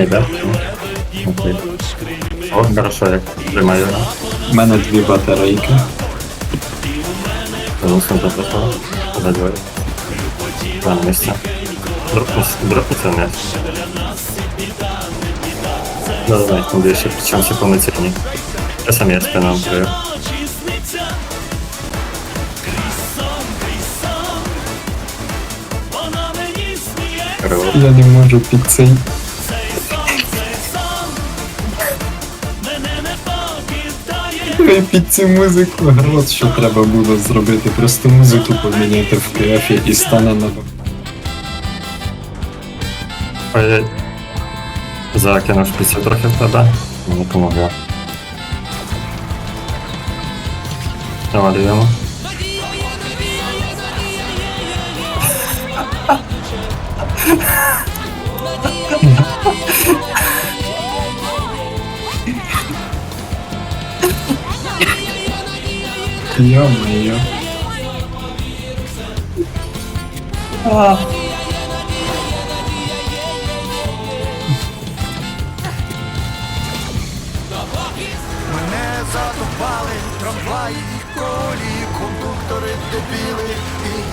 Не йде. Окей. О, хорошо, як тримаю. У мене дві батарейки. Мусим записав. За двоє. Два на місце. Дропнуться вниз. Да, да, там більше, причому ще повноцінні. Я сам я спинам крию. Крило. Я не можу під Під цю музику грот, що треба було зробити. Просто музику поміняти в КФ і стане на Ой, Закинув шпицю трохи в тебе. Мені помогло. Навалюємо. Йо-моє. Мене задовбали трамваї і колі, кондуктори дебіли і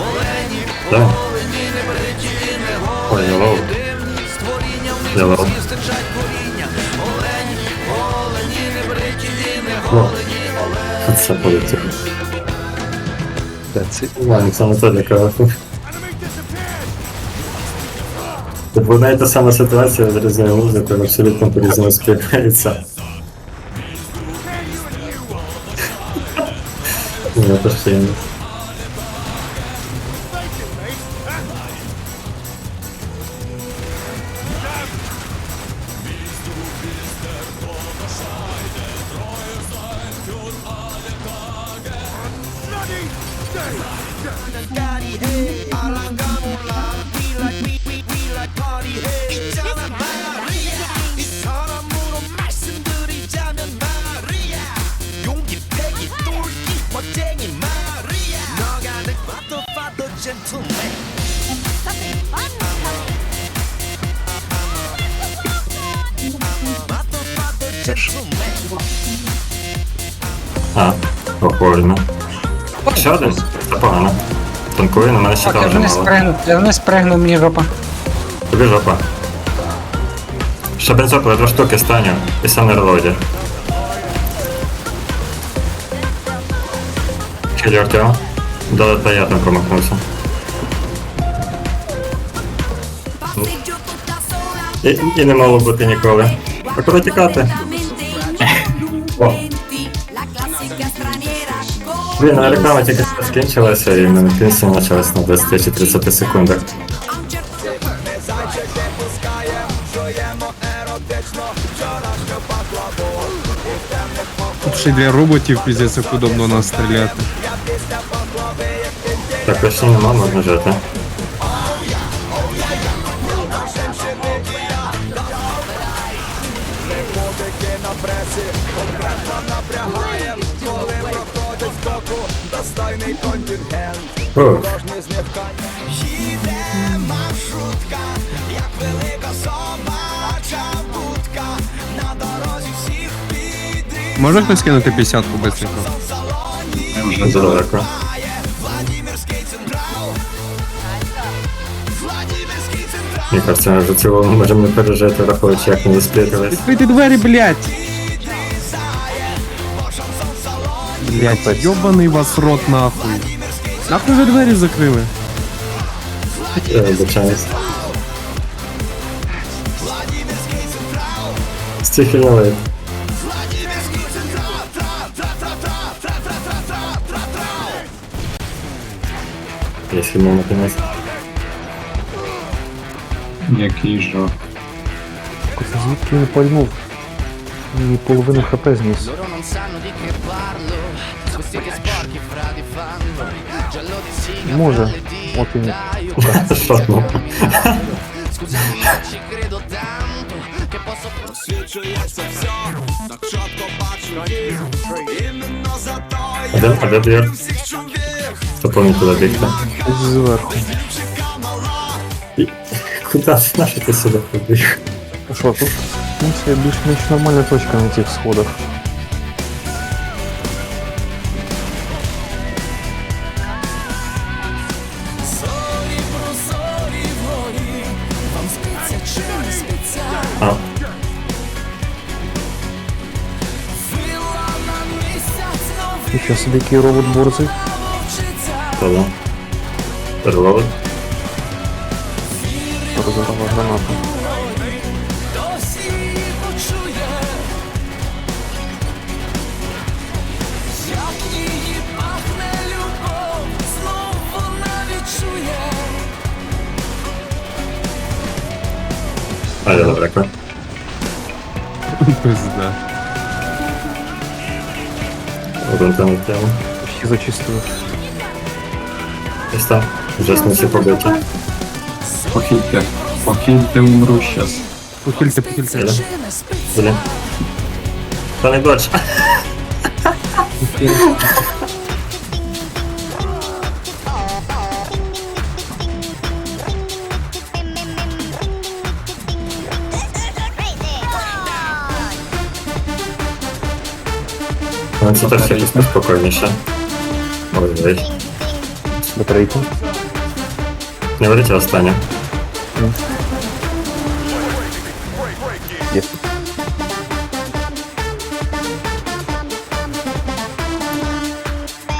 Олені, Да. олені, не бриті, не Ой, hello. дивні створіння, в Hello. них всі стичать коріння. О, голені, це полетіло. Ладно, це не тоді кафе. Тут одна і та сама ситуація з різною музикою абсолютно по-різному співається. Ні, це ще ні. 이 Ah, A, pochłonę. Ще один? Це погано. Танкує, на я дуже вниз мало. спригну, я вниз спригну, мені жопа. Тобі жопа. Ще бензопила два штуки станю і сам на релоді. Хілі Артем. Да, да, я там промахнувся. І, і не мало бути ніколи. А куди тікати? О. Блін, а реклама тільки що скінчилася і в мене пенсія почалась на 20 чи 30 секундах. a un certo Тут ще й для роботів піздець як удобно нас стріляти. Так, точно нема, можна жити. Ух. Їде маршрутка, як велика собача будка На дорозі всіх підрізає Може хтось кинути 50-ку бистренько? Далеко. Владимирський централ Владимирський централ Мені кажется, ми вже цілому можемо не пережити, враховуючи, як вони сплітились. Відкрийте двері, блядь! Блядь, йобаний вас рот нахуй. Нахуй ви двері закрили? Я вибачаюсь. Стихільновий. Я сильно наконец. Який жах. Звідки він пальнув? Мені половину хп зніс. Loro non sanno di che parlo Questi che sporchi fra di fango Giallo di siga Може. fra le От він. dita Io Що ну? Scusami ma ci credo tanto Che posso А де, а де двір? Хто пам'ятає куди бігти? Ось зверху. І- Куди ти нащо ти сюди побіг? А що тут? Ну, це більш-менш нормальна точка на цих сходах. А, Нічого собі який робот борзий. то да. Переловить. Розорвала гранату. Ale dobra, tak. Pizda. Oglądam w tę. Się zacisnął. Jest tam. Wrzesnę się kobieta. Pochilkę. Pochilkę umrusias. Pochilkę, pochilkę. Tyle. Tyle. To najgorsza. дочь. Ну, це теж якось спокійніше. Ой, ой. Батарейку. Не ведите останнє. Є.